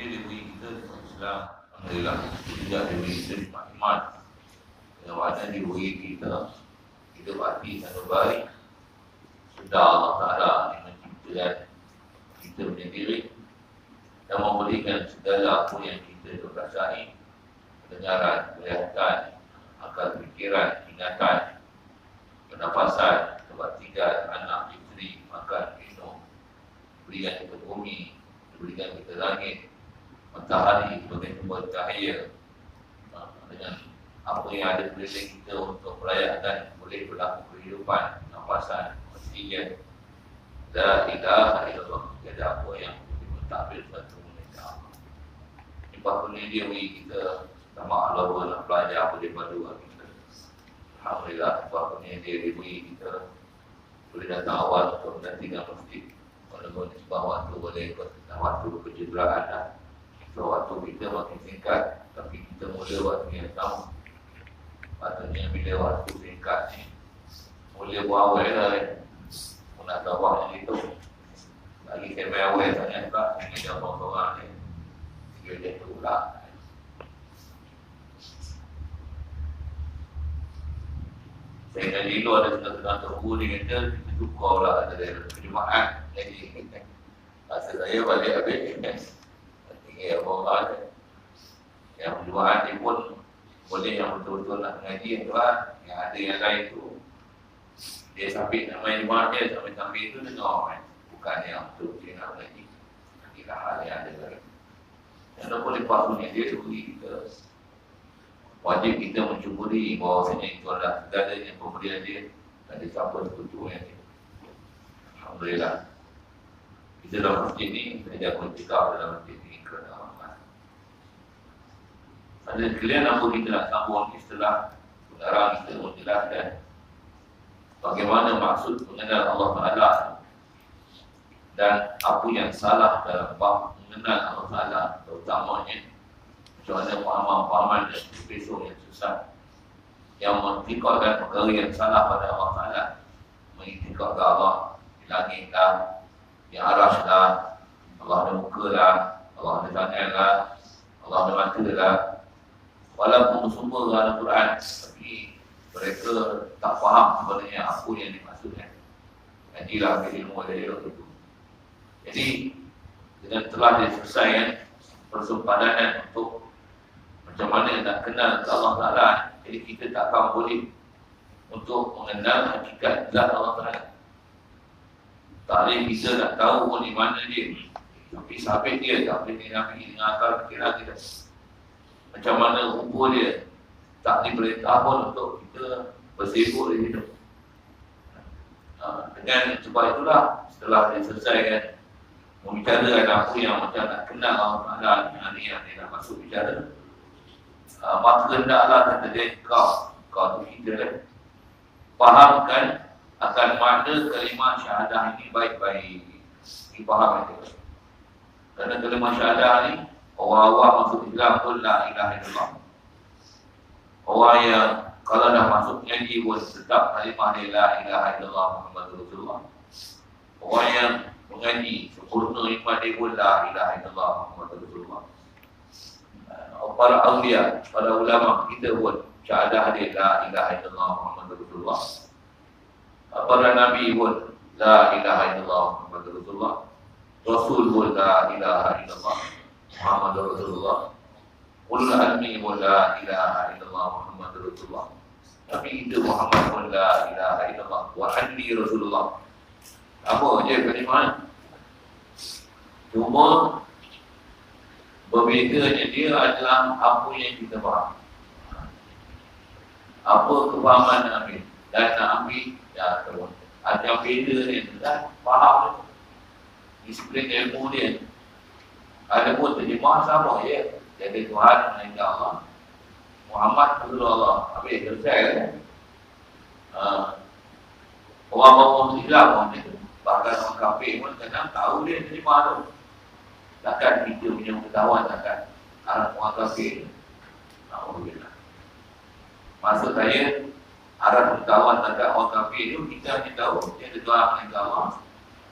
Dia beri kita Islam Alhamdulillah. Tidak dia beri kita iman Dengan mana dia beri kita Kita hati sangat baik Sudah Allah Ta'ala yang menciptakan Kita punya diri. Dan memberikan segala apa yang kita terasai Pendengaran, kelihatan Akal fikiran, ingatan Pernafasan, tempat tinggal, anak, isteri, makan, minum. Berikan kita bumi Berikan kita langit matahari sebagai sumber cahaya. Ha, dengan apa yang ada di kita untuk merayakan boleh berlaku kehidupan nafasan oksigen la ilaha illallah. Tiada apa yang mentadbir satu mereka Lepas ni dia beri kita sama Allah nak belajar boleh dua kita. Alhamdulillah sebab ni dia beri kita boleh datang awal untuk tinggal masjid. Walaupun sebab waktu boleh waktu kejujuran dah So waktu kita makin singkat Tapi kita mula waktu yang sama Maksudnya bila waktu singkat ni Mula buat awal lah kan? Pun nak tahu waktu itu. Lagi saya main awal sangat pula Ini dia orang-orang ni. Tiga dia tu pula. Dah dulu ada tengah-tengah tunggu ni kata Kita tukar lah ada Jumaat Jadi Masa saya balik habis Ya, orang yang berdoa ni pun boleh yang betul-betul nak mengaji tu lah. Yang ada yang lain tu dia sampai nak main jemaah dia sampai-sampai tu dengar kan. Bukan yang betul dia nak mengaji. Kita hal yang ada lagi. Dan apa lepas tu dia suri kita wajib kita mencuburi bahawasanya itu adalah segalanya pemberian dia dan dia siapa sekutunya dia. Alhamdulillah. Kita dalam masjid ni, kita jaga tikar dalam masjid ni kerana Allah. Ada sekalian apa kita nak sambung istilah Sekarang kita menjelaskan Bagaimana maksud mengenal Allah Ta'ala? Dan apa yang salah dalam bab mengenal Allah Ta'ala Terutamanya Macam mana pahaman-pahaman dan besok yang susah Yang mentikatkan perkara yang salah pada Allah Ta'ala Mentikatkan Allah di langit lah Di aras lah Allah ada muka lah Allah ada tangan lah Allah ada mata lah Walaupun sumber Al-Quran Tapi mereka tak faham sebenarnya apa yang dimaksudkan. Najilah ke ilmu dari itu. Jadi dengan telah diselesaikan Persumpadanan untuk Macam mana nak kenal ke Allah Ta'ala Jadi kita tak akan boleh Untuk mengenal hakikat zat Allah Ta'ala. Tak boleh kita nak tahu pun di mana dia. Tapi sahabat dia tak boleh dengan akal fikiran kita macam mana rupa dia? Tak diperintah pun untuk kita bersibuk di hidup ha, dengan sebab itulah setelah diselesaikan membicarakan apa yang macam nak kenal Allah Ta'ala yang ni yang dia nak masuk bicara ha, maka hendaklah kata dia kau kau tu kita kan fahamkan akan makna kalimah syahadah ini baik-baik. Dipahami itu kerana kalimah syahadah ini Orang-orang masuk Islam pun la ilaha illallah. Orang yang kalau dah masuk nyanyi pun tetap kalimah la ilaha illallah Muhammad Rasulullah. Orang yang mengaji sempurna iman dia pun la ilaha illallah Muhammad Rasulullah. Para awliya, para ulama kita pun syahadah dia la ilaha illallah Muhammad Rasulullah. Para nabi pun la ilaha illallah Muhammad Rasulullah. Rasul pun la ilaha illallah Muhammad Rasulullah Qul anni wa la ilaha illallah Muhammad Rasulullah Tapi itu Muhammad wa la ilaha illallah. Wa anni Rasulullah. Apa je kalimah Cuma Berbezanya dia adalah apa yang kita faham. Apa kefahaman nak ambil? Dan nak ambil Ya terus. Ada beza ni Dan faham Disiplin ilmu dia ada pun terjemah sama ya. Jadi Tuhan meninggal Allah. Muhammad Rasulullah Allah. Habis selesai kan? Uh, orang bangun Islam pun itu. Bahkan orang kafir pun kadang tahu dia terjemah tu. Takkan kita punya ketahuan takkan. Arab orang kafir. Alhamdulillah. Maksud saya, Arab ketahuan takkan orang kafir itu, kita hanya tahu dia Tuhan meninggal Allah.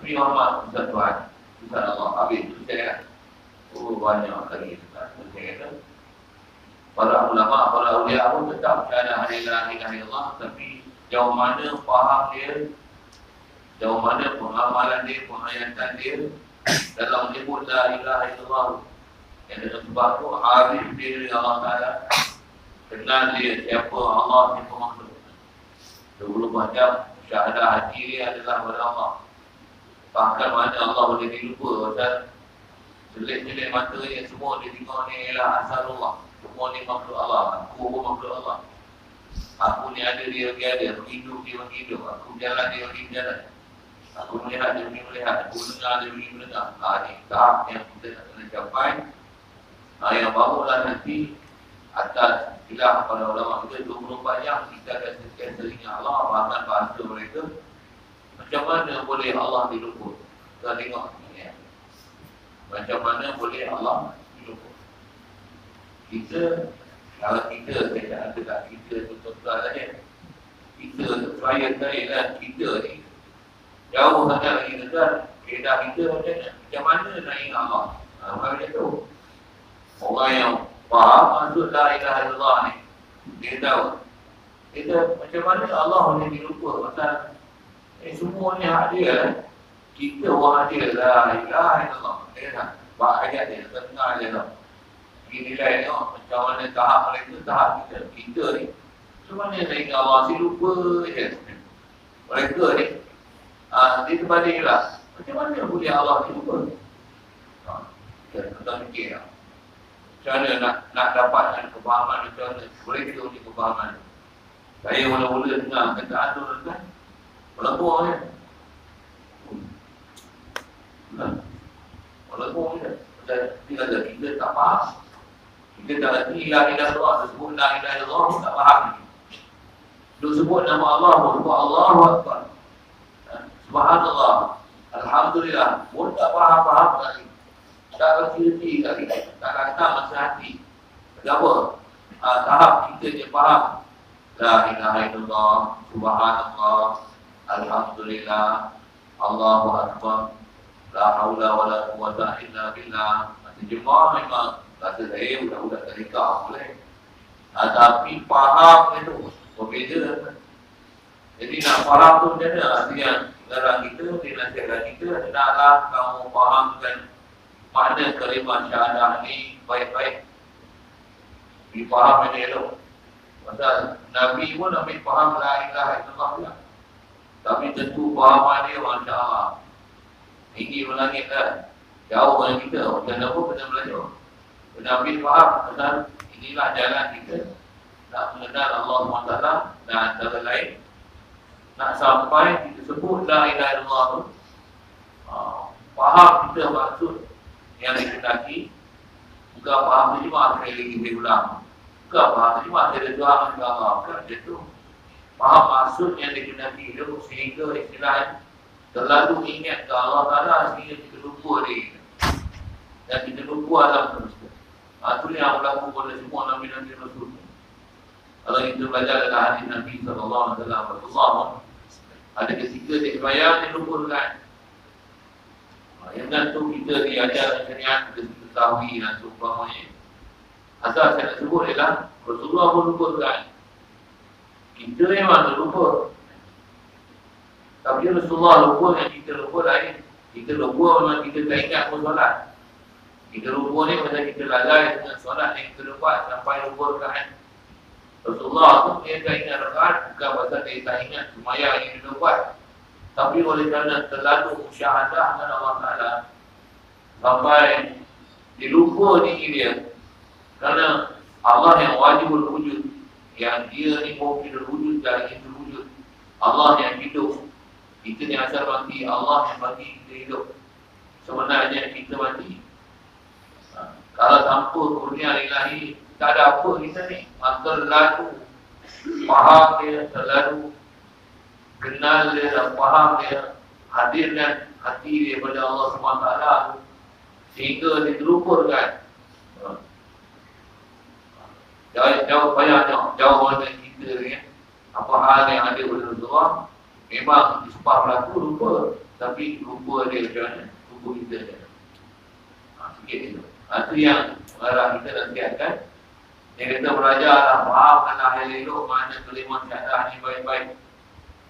Tapi Muhammad Tuhan. Tuhan Allah. Habis itu saya? Oh banyak lagi Para ulama, para ulia pun tetap ada hari lahir Allah Tapi jauh mana faham dia Jauh mana pengamalan dia, penghayatan dia Dalam menyebut la ilaha illallah Yang dengan sebab tu arif diri Allah Ta'ala Kenal dia siapa Allah siapa makhluk 24 jam syahadah hati dia adalah kepada Allah Bahkan mana Allah boleh dilupa Pasal Selit-selit mata ni semua dia tengok ni ialah asal Allah Semua ni makhluk Allah. Aku pun makhluk Allah. Aku ni ada dia bagi ada. Aku hidup dia bagi hidup. Aku jalan dia bagi jalan Aku melihat dia bagi melihat. Aku dengar dia bagi mendengar. Ha, Ini tahap yang kita nak kena capai. Ha, Yang barulah nanti Atas ilah pada ulama kita 24 jam kita akan sekian seringnya Allah Bahkan bahasa mereka. Macam mana boleh Allah diluput Kita tengok macam mana boleh Allah hidup Kita Kalau kita tak ada tak kita Tuan-tuan saja Kita saya dan kita ni. Jauh sangat lagi dekat Kedah kita macam mana? Macam mana nak ingat Allah? Ha, Macam tu. Orang yang faham Maksud la ilaha illallah ni Dia tahu. Kita macam mana Allah boleh dilupa Pasal Eh semua ni hak dia lah kita orang dia la ilaha illallah. Dia nak buat ayat dia dengar dia nak pergi nilai ni macam mana tahap mereka tahap kita. Kita ni macam mana saya ingat Allah si lupa je. Mereka ni uh, dia terbalik lah. Macam mana boleh Allah ni lupa? Ha, kita fikir lah. Macam mana nak, nak dapatkan kepahaman macam mana? Boleh kita uji kepahaman saya mula-mula dengar kata tu kan Melampau kan Walaupun kita kita ada kita tak faham. Kita tak reti la ilaha illallah, sebut la ilaha illallah tak faham. Dia sebut nama Allah, sebut Allahu akbar. Subhanallah. Alhamdulillah. Pun tak faham-faham lagi. Tak reti-reti lagi. Tak kata masa hati. Kenapa? Uh, tahap kita je faham. La ilaha illallah, subhanallah, alhamdulillah, Allahu akbar. La haula wa la quwata illa billah. Masa jemaah memang rasa saya budak-budak tadika boleh. Ha, tapi faham itu berbeza. Jadi nak faham tu macam mana? Artinya dalam kita, di nasihat kita, hendaklah kamu fahamkan mana kalimah syahadah ni baik-baik. Difaham ini elok. Pasal Nabi pun Nabi faham la ilaha illallah juga. Tapi tentu fahaman dia Masya Allah tinggi melangit kan? Jauh dengan kita. Macam mana pun kena belajar. Kena ambil faham tentang inilah jalan kita. Nak mengenal Allah SWT dan antara lain nak sampai kita sebut la ilaha illallah. Tu uh, faham kita maksud yang dikendaki bukan faham tu cuma sekali lagi saya ulang. Bukan faham tu cuma ada doa dengan Allah bukan macam tu. Faham maksud yang dikendaki itu sehingga istilahnya terlalu ingat ke Allah Ta'ala sehingga kita lupa dia. Dan kita lupa alam semesta itu ha, yang berlaku pada semua Nabi-Nabi Rasul. Kalau kita belajar dalam hadis Nabi Sallallahu Alaihi Wasallam ada ketika dia bayar dia lupa dengan ha, yang kan tu kita diajar syariat kita ketahui dan seumpamanya asal saya nak sebut ialah Rasulullah pun lupa dengan kita memang lupa tapi Rasulullah lupa yang kita lupa lain. Kita lupa memang kita tak ingat pun solat. Kita lupa ni macam kita lalai dengan solat yang kita lupa sampai lupa rekaat. Rasulullah tu dia tak ingat rekaat bukan pasal dia tak ingat semayang yang dia lupa. Tapi oleh kerana terlalu syahadah dengan Allah Ta'ala sampai dia lupa diri dia kerana Allah yang wajib berwujud yang dia ni mungkin berwujud dan ingin berwujud Allah yang hidup kita ni asal mati Allah yang bagi kita hidup. Sebenarnya kita mati. Ha. Kalau tanpa kurnia ilahi Tak ada apa kita ni. Maka lalu Faham dia Selalu Kenal dia dan faham dia Hadirkan hati dia pada Allah SWT Sehingga dia terlupakan ha. Jauh, jauh banyak jauh, jauh dengan kita ni Apa hal yang ada pada Rasulullah Memang disumpah berlaku lupa. Tapi lupa dia macam mana? Lupa kita je. Ha, Sikit dia ha, Itu yang mengarah kita nanti akan Dia kata belajar lah, fahamkanlah yang elok Mana kelima syahadah ni baik-baik.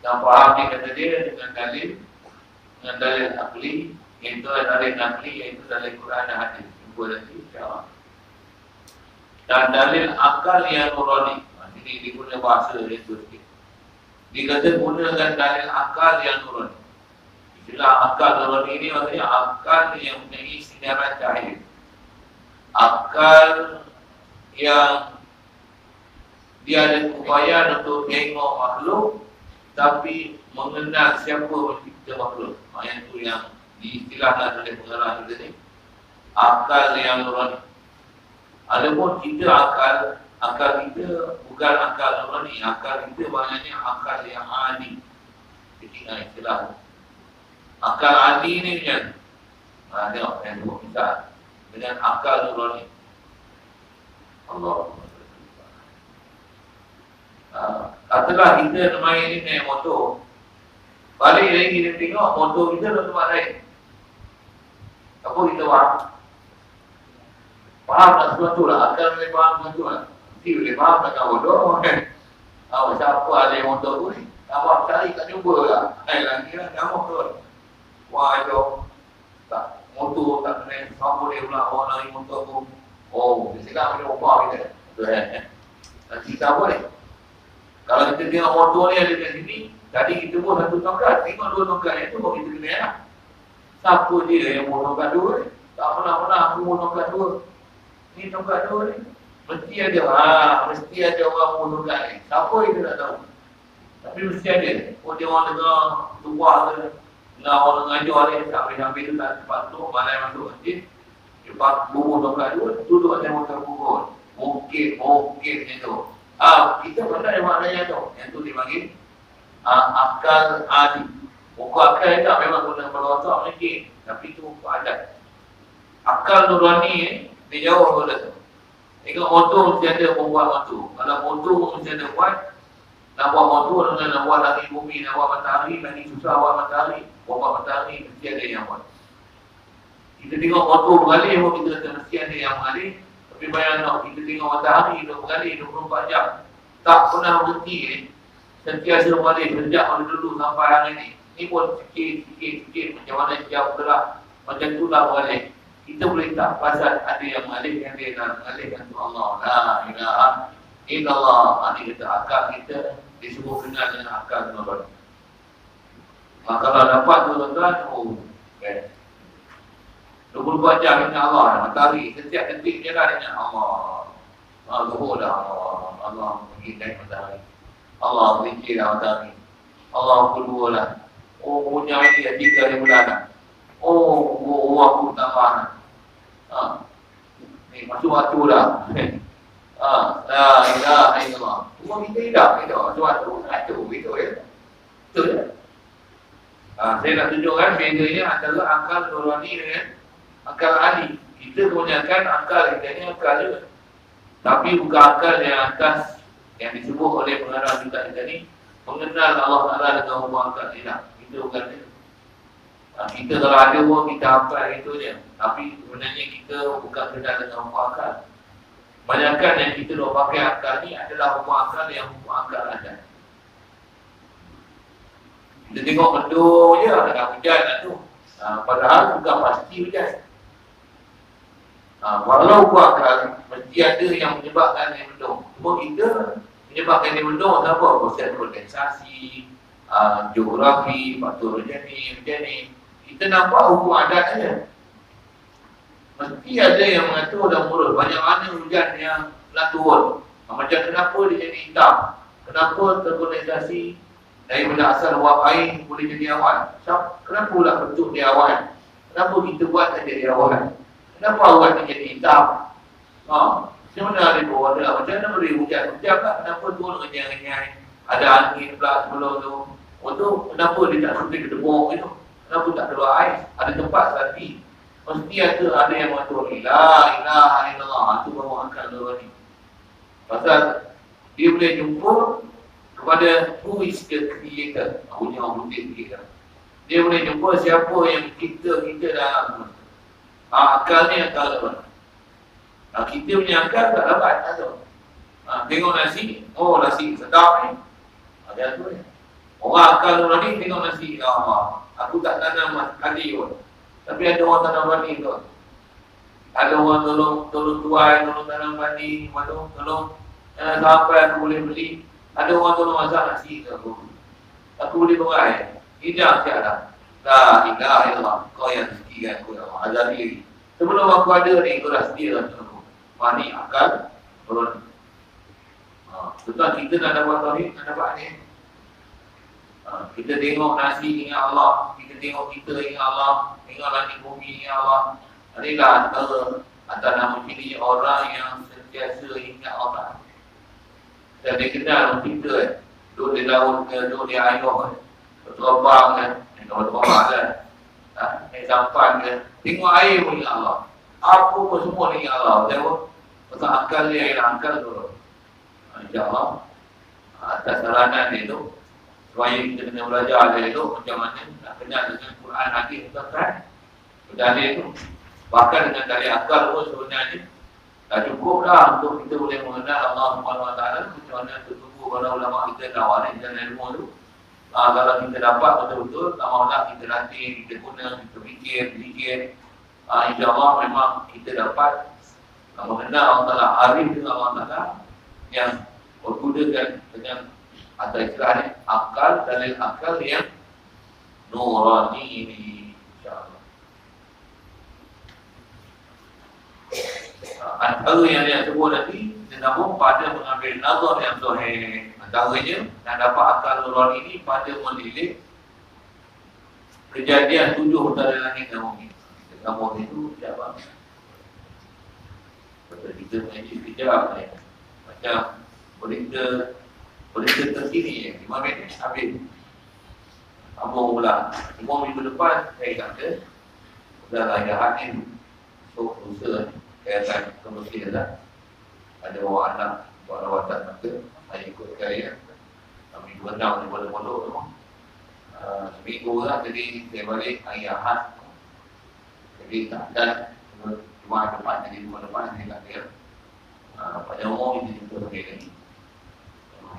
Dan faham dia kata dia dengan dalil Dengan dalil akli Iaitu dalil akli, iaitu dalil Quran dan hadis. Jumpa nanti, insyaAllah. Dan dalil akal yang nurani. Ini diguna bahasa dia tu sikit Dia kata gunakan dalil akal yang nurani Istilah akal nurani ini maksudnya akal yang mempunyai sinaran cahaya akal yang dia ada upaya untuk tengok makhluk tapi mengenal siapa mencipta makhluk. Maksudnya itu yang diistilahkan oleh pengarah kita ni. Akal yang nurani. Adapun kita akal, akal kita bukan akal nurani. Akal kita banyaknya akal yang adi. Ketika istilah. Akal adi ni macam. Ha, tengok, yang dua misal dengan akal nurani. Allah. Uh, katalah kita main ni naik motor. Balik lagi kita tengok motor kita dalam tempat lain. Apa kita faham? Faham tak sesuatu lah. Akal boleh faham sesuatu lah. Mesti boleh faham tak kau bodoh. Oh, siapa ada motor tu ni? Abang cari tak jumpa lah. Eh, lagi lah. Kamu tu. Wah, jom. Tak motor tak kena sama dia pula orang lari motor tu oh dia cakap macam ubah kita betul kan apa ni kalau kita tengok motor ni ada kat sini tadi kita pun satu tongkat tengok dua tongkat yang tu baru kita kena lah siapa dia yang mau tongkat dua ni tak pernah-pernah aku mau tongkat dua ni tongkat dua ni mesti ada ha, mesti ada orang mau tongkat ni siapa kita tak tahu tapi mesti ada oh dia orang dengar luar ke Nah orang ngajar ni tak boleh ambil tu tak cepat tu balai masuk masjid. Cepat bubuh tongkat dua, duduk atas motor pukul. Mungkin, mungkin macam tu. Ah, kita pernah ada maknanya tu. Yang tu dipanggil ah, akal adi. Buku akal tak memang guna berotak mungkin. Tapi tu adat. Akal nurani eh, dia jauh pada tu. Tengok motor mesti ada membuat motor. Kalau motor mesti ada buat, nak buat motor dengan nak buat lagi bumi, nak buat matahari, lagi susah buat matahari. Bapak matahari mesti ada yang buat. Kita tengok motor bergalih pun kita kata mesti ada yang mengalih. Tapi bayangkan kita tengok matahari dia bergalih 24 jam. Tak pernah berhenti eh. Sentiasa bergalih sejak pada dulu sampai hari ini. Ini pun sikit, sikit, sikit macam mana jauh gerak. Macam tu lah bergalih. Kita boleh tak pasal ada yang mengalih yang dia nak mengalihkan tu Allah. La ilaha illallah. Ini kata akal kita disebut kenal dengan akal Nurul. Maka kalau dapat tu tuan-tuan, oh, okay. 24 jam dengan Allah, matahari, setiap detik dia lah dengan Allah. Allah zuhur dah Allah, Allah pergi naik matahari. Allah berikir dah matahari. Allah kedua lah. Oh, punya ini dah tiga hari bulan lah. Oh, oh, oh, aku lah. Ha. Ni, masuk waktu dah. Ha. La ilaha illallah. Semua kita hidup, kita masuk waktu, satu, itu ya. Betul ya? Ha, saya nak tunjukkan bedanya antara akal nurani dengan akal ahli. Kita kebanyakan akal kita ni akal je. Tapi bukan akal yang atas yang disebut oleh pengarah kita kita ni mengenal Allah Taala dengan akal tidak. Kita bukan. Ha, kita kalau ada pun kita apa itu je. Tapi sebenarnya kita bukan kenal dengan hubungan akal. Banyakkan yang kita nak pakai akal ni adalah hubungan akal yang hubungan akal ada. Kita tengok mendung je tengah hujan lah tu. Ha, padahal bukan pasti hujan. Ha, walau buat akal, mesti ada yang menyebabkan dia mendung. Cuma kita menyebabkan dia mendung apa? Proses kondensasi, ha, geografi, faktor macam ni. Kita nampak hukum adat saja. Mesti ada yang mengatur dan murut. Banyak mana hujan yang nak turun. Macam kenapa dia jadi hitam? Kenapa terkondensasi daripada asal wap air boleh jadi awan. Kenapa pula bentuk dia awan? Kenapa kita buat jadi awan? Kenapa awan ni jadi hitam? Ha, mana ada ada? Macam mana boleh hujan? Hujan tak? Kenapa turun renyai-renyai? Ada angin pula sebelum tu. Tu, kenapa dia tak sampai ke debuk itu? Kenapa tak keluar air? Ada tempat sati. Mesti ada ada yang mengatur ilah, ilah, ilah. Itu baru akan dua ni. Pasal dia boleh jumpa kepada who is the creator punya orang putih kita dia boleh jumpa siapa yang kita kita dalam ha, akal ni akal apa Nah, kita punya akal tak dapat, tak tahu. Ha, tengok nasi, oh nasi sedap ni. Ada tu ya. Orang akal orang ni tengok nasi, Allah. Aku tak tanam kali pun. Tapi ada orang tanam bani tu. Ada orang tolong tolong tuai, tolong tanam bani, tolong tolong eh, sampai aku boleh beli. Ada orang tolong masak nasi tu aku. Aku boleh berai. Ijah siapa? La ilaha illallah. Kau yang sekian aku ya Allah. Ajar diri. Sebelum aku ada ni, kau dah sedia lah. Wah ni akal. Turun Betul kita dah dapat tauhid, dah dapat ni. Ha, kita tengok nasi ingat Allah, kita tengok kita ingat Allah, tengok langit bumi ingat Allah. Inilah antara antara nama ciri orang yang sentiasa ingat Allah. Dan dia kenal kita eh. Duduk di laut ke, duduk di air ke. Berterbang kan. Kalau berterbang kan. Ha, naik sampan ke. Tengok air pun ingat Allah. Apa pun semua ingat Allah. Tengok. Pasal akal dia, akal tu. InsyaAllah Atas saranan dia tu Supaya kita kena belajar dia tu Macam mana nak kenal dengan Quran hadis Tuan-tuan. Dalil tu Bahkan dengan dalil akal pun sebenarnya Dah cukup lah untuk kita boleh mengenal Allah SWT Macam mana tertunggu pada ulama kita Nawarin dan ilmu tu. Ha, kalau kita dapat betul-betul, tak mahulah kita latih, kita guna, kita fikir, fikir. Ha, InsyaAllah memang kita dapat mengenal Allah Ta'ala, arif dengan Allah Ta'ala yang bergunakan dengan atau istilahnya akal dalil akal yang nurani ini insyaallah. Antara yang dia sebut nanti Namun pada mengambil nazar yang sahih Antaranya Dan dapat akal nurani ini pada melilit Kejadian tujuh dari langit dan bumi Kamu itu siapa? Kita mengaji kejap Macam berita terkini lima minit habis. Sambung pula. Lima minggu depan saya kata dah raya hakim so usaha saya akan kemungkinan lah. Ada bawa anak buat rawatan maka saya ikut saya. Minggu enam di pondok-pondok tu. Uh, seminggu lah jadi saya balik hari Ahad. Jadi tak ada. Cuma depan jadi dua depan saya kira uh, pada umum ini juga lagi